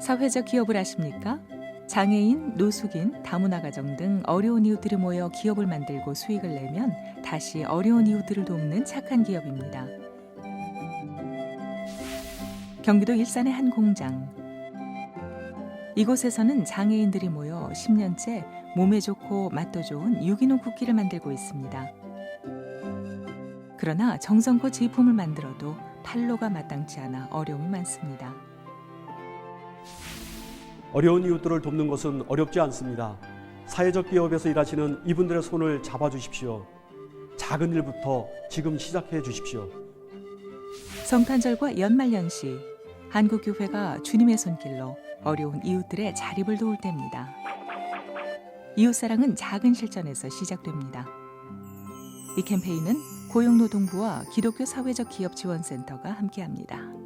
사회적 기업을 아십니까? 장애인, 노숙인, 다문화 가정 등 어려운 이웃들이 모여 기업을 만들고 수익을 내면 다시 어려운 이웃들을 돕는 착한 기업입니다. 경기도 일산의 한 공장. 이곳에서는 장애인들이 모여 10년째 몸에 좋고 맛도 좋은 유기농 쿠키를 만들고 있습니다. 그러나 정성껏 제품을 만들어도 판로가 마땅치 않아 어려움이 많습니다. 어려운 이웃들을 돕는 것은 어렵지 않습니다. 사회적 기업에서 일하시는 이분들의 손을 잡아주십시오. 작은 일부터 지금 시작해 주십시오. 성탄절과 연말연시 한국교회가 주님의 손길로 어려운 이웃들의 자립을 도울 때입니다. 이웃사랑은 작은 실천에서 시작됩니다. 이 캠페인은 고용노동부와 기독교 사회적 기업 지원센터가 함께합니다.